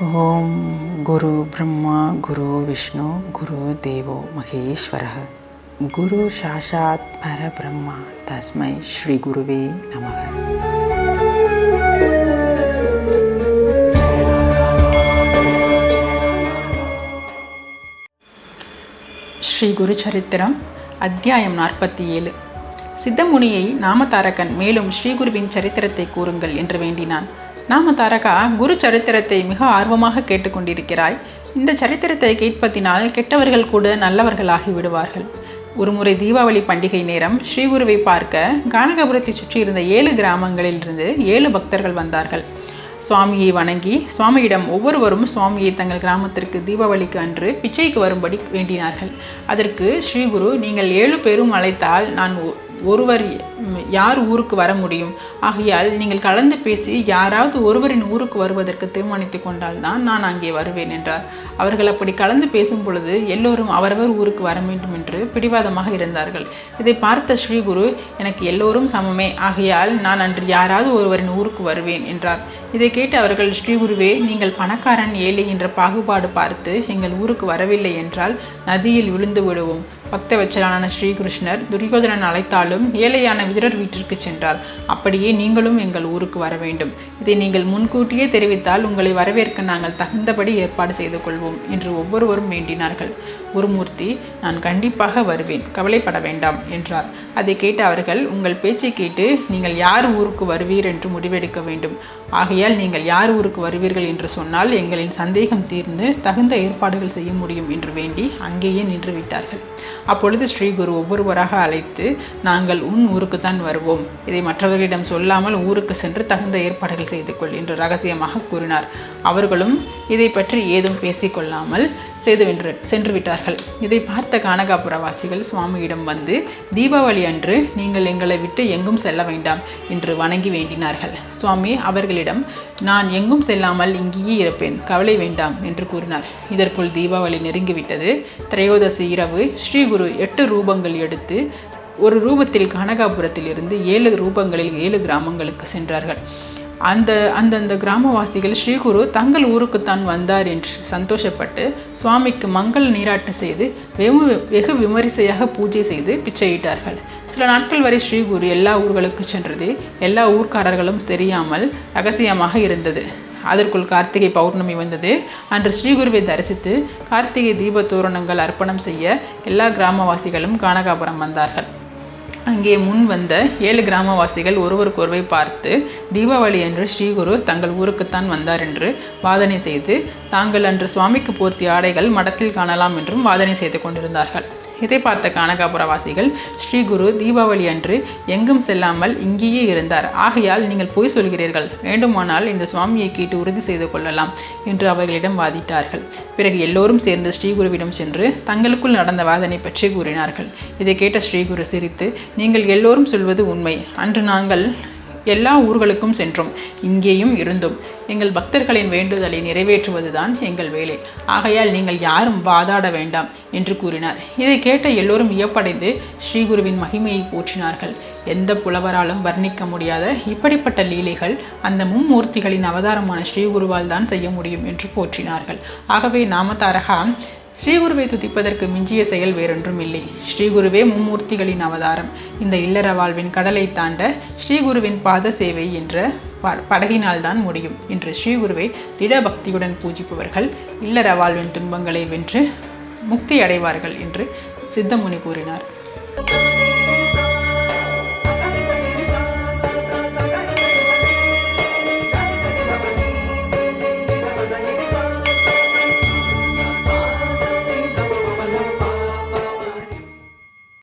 ஓம் குரு பிரம்மா குரு விஷ்ணு குரு தேவோ மகேஸ்வர குரு சாஷாத் பரபிரம்மா தஸ்மை ஸ்ரீ குருவே நமக. ஸ்ரீ குரு சரித்திரம் அத்தியாயம் நாற்பத்தி ஏழு சித்தமுனியை நாமதாரகன் மேலும் ஸ்ரீகுருவின் சரித்திரத்தை கூறுங்கள் என்று வேண்டினான். நாம தாரகா குரு சரித்திரத்தை மிக ஆர்வமாக கேட்டுக்கொண்டிருக்கிறாய். இந்த சரித்திரத்தை கேட்பதினால் கெட்டவர்கள் கூட நல்லவர்களாகி விடுவார்கள். ஒருமுறை தீபாவளி பண்டிகை நேரம் ஸ்ரீகுருவை பார்க்க கானகபுரத்தை சுற்றியிருந்த ஏழு கிராமங்களிலிருந்து ஏழு பக்தர்கள் வந்தார்கள். சுவாமியை வணங்கி சுவாமியிடம் ஒவ்வொருவரும் சுவாமியை தங்கள் கிராமத்திற்கு தீபாவளிக்கு அன்று பிச்சைக்கு வரும்படி வேண்டினார்கள். அதற்கு ஸ்ரீகுரு நீங்கள் ஏழு பேரும் அழைத்தால் நான் ஒருவர் யார் ஊருக்கு வர முடியும்? ஆகையால் நீங்கள் கலந்து பேசி யாராவது ஒருவரின் ஊருக்கு வருவதற்கு தீர்மானித்து கொண்டால் தான் நான் அங்கே வருவேன் என்றார். அவர்கள் அப்படி கலந்து பேசும் பொழுது எல்லோரும் அவரவர் ஊருக்கு வர வேண்டும் என்று பிடிவாதமாக இருந்தார்கள். இதை பார்த்த ஸ்ரீகுரு எனக்கு எல்லோரும் சமமே. ஆகையால் நான் அன்று யாராவது ஒருவரின் ஊருக்கு வருவேன் என்றார். இதை கேட்டு அவர்கள் ஸ்ரீகுருவே நீங்கள் பணக்காரன் ஏழை என்ற பாகுபாடு பார்த்து எங்கள் ஊருக்கு வரவில்லை என்றால் நதியில் விழுந்து விடுவோம். பக்தவச்சலான ஸ்ரீகிருஷ்ணர் துரியோதனன் அழைத்தாலும் ஏழையான விதுரர் வீட்டிற்கு சென்றார். அப்படியே நீங்களும் எங்கள் ஊருக்கு வர வேண்டும். இதை நீங்கள் முன்கூட்டியே தெரிவித்தால் உங்களை வரவேற்க நாங்கள் தகுந்தபடி ஏற்பாடு செய்து கொள்வோம் என்று ஒவ்வொருவரும் வேண்டினார்கள். குருமூர்த்தி நான் கண்டிப்பாக வருவேன். கவலைப்பட வேண்டாம் என்றார். அதை கேட்ட அவர்கள் உங்கள் பேச்சை கேட்டு நீங்கள் யார் ஊருக்கு வருவீர் என்று முடிவெடுக்க வேண்டும். ஆகையால் நீங்கள் யார் ஊருக்கு வருவீர்கள் என்று சொன்னால் எங்களின் சந்தேகம் தீர்ந்து தகுந்த ஏற்பாடுகள் செய்ய முடியும் என்று வேண்டி அங்கேயே நின்று விட்டார்கள். அப்பொழுது ஸ்ரீகுரு ஒவ்வொருவராக அழைத்து நாங்கள் உன் ஊருக்கு தான் வருவோம். இதை மற்றவர்களிடம் சொல்லாமல் ஊருக்கு சென்று தகுந்த ஏற்பாடுகள் செய்து கொள் என்று ரகசியமாக கூறினார். அவர்களும் இதை பற்றி ஏதும் பேசிக்கொள்ளாமல் செய்து வென்று சென்று விட்டார்கள் இதை பார்த்த கானகாபுரவாசிகள் சுவாமியிடம் வந்து தீபாவளி அன்று நீங்கள் எங்களை விட்டு எங்கும் செல்ல வேண்டாம் என்று வணங்கி வேண்டினார்கள். சுவாமி அவர்களிடம் நான் எங்கும் செல்லாமல் இங்கேயே இருப்பேன் கவலை வேண்டாம் என்று கூறினார். இதற்குள் தீபாவளி நெருங்கிவிட்டது. திரையோதசி இரவு ஸ்ரீகுரு எட்டு ரூபங்கள் எடுத்து ஒரு ரூபத்தில் கனகாபுரத்தில் இருந்து ஏழு ரூபங்களில் ஏழு கிராமங்களுக்கு சென்றார்கள். அந்த அந்தந்த கிராமவாசிகள் ஸ்ரீகுரு தங்கள் ஊருக்குத்தான் வந்தார் என்று சந்தோஷப்பட்டு சுவாமிக்கு மங்கள நீராட்டு செய்து வெகு வெகு விமரிசையாக பூஜை செய்து பிச்சையிட்டார்கள். சில நாட்கள் வரை ஸ்ரீகுரு எல்லா ஊர்களுக்கு சென்றது எல்லா ஊர்க்காரர்களும் தெரியாமல் ரகசியமாக இருந்தது. அதற்குள் கார்த்திகை பௌர்ணமி வந்தது. அன்று ஸ்ரீகுருவை தரிசித்து கார்த்திகை தீப தோரணங்கள் அர்ப்பணம் செய்ய எல்லா கிராமவாசிகளும் கானகாபுரம் வந்தார்கள். அங்கே முன் வந்த ஏழு கிராமவாசிகள் ஒருவருக்கொருவை பார்த்து தீபாவளி அன்று ஸ்ரீகுரு தங்கள் ஊருக்குத்தான் வந்தார் என்று வாதனை செய்து தாங்கள் அன்று சுவாமிக்கு போர்த்திய ஆடைகள் மடத்தில் காணலாம் என்றும் வாதனை செய்து கொண்டிருந்தார்கள். இதை பார்த்த கானகாபுரவாசிகள் ஸ்ரீகுரு தீபாவளி அன்று எங்கும் செல்லாமல் இங்கேயே இருந்தார். ஆகையால் நீங்கள் பொய் சொல்கிறீர்கள். வேண்டுமானால் இந்த சுவாமியை கேட்டு உறுதி செய்து கொள்ளலாம் என்று அவர்களிடம் வாதிட்டார்கள். பிறகு எல்லோரும் சேர்ந்து ஸ்ரீகுருவிடம் சென்று தங்களுக்குள் நடந்த வாதனை பற்றி கூறினார்கள். இதை கேட்ட ஸ்ரீகுரு சிரித்து நீங்கள் எல்லோரும் சொல்வது உண்மை. அன்று நாங்கள் எல்லா ஊர்களுக்கும் சென்றோம். இங்கேயும் இருந்தோம். எங்கள் பக்தர்களின் வேண்டுதலை நிறைவேற்றுவதுதான் எங்கள் வேலை. ஆகையால் நீங்கள் யாரும் வாதாட வேண்டாம் என்று கூறினார். இதை கேட்ட எல்லோரும் வியப்படைந்து ஸ்ரீகுருவின் மகிமையை போற்றினார்கள். எந்த புலவராலும் வர்ணிக்க முடியாத இப்படிப்பட்ட லீலைகள் அந்த மும்மூர்த்திகளின் அவதாரமான ஸ்ரீகுருவால் தான் செய்ய முடியும் என்று போற்றினார்கள். ஆகவே நாமதாரகா ஸ்ரீகுருவை துதிப்பதற்கு மிஞ்சிய செயல் வேறொன்றும் இல்லை. ஸ்ரீகுருவே மும்மூர்த்திகளின் அவதாரம். இந்த இல்லற வாழ்வின் கடலை தாண்ட ஸ்ரீகுருவின் பாத சேவை என்ற ப- படகினால்தான் முடியும் என்று ஸ்ரீகுருவை திட பக்தியுடன் பூஜிப்பவர்கள் இல்லற வாழ்வின் துன்பங்களை வென்று முக்தி அடைவார்கள் என்று சித்தமுனி கூறினார்.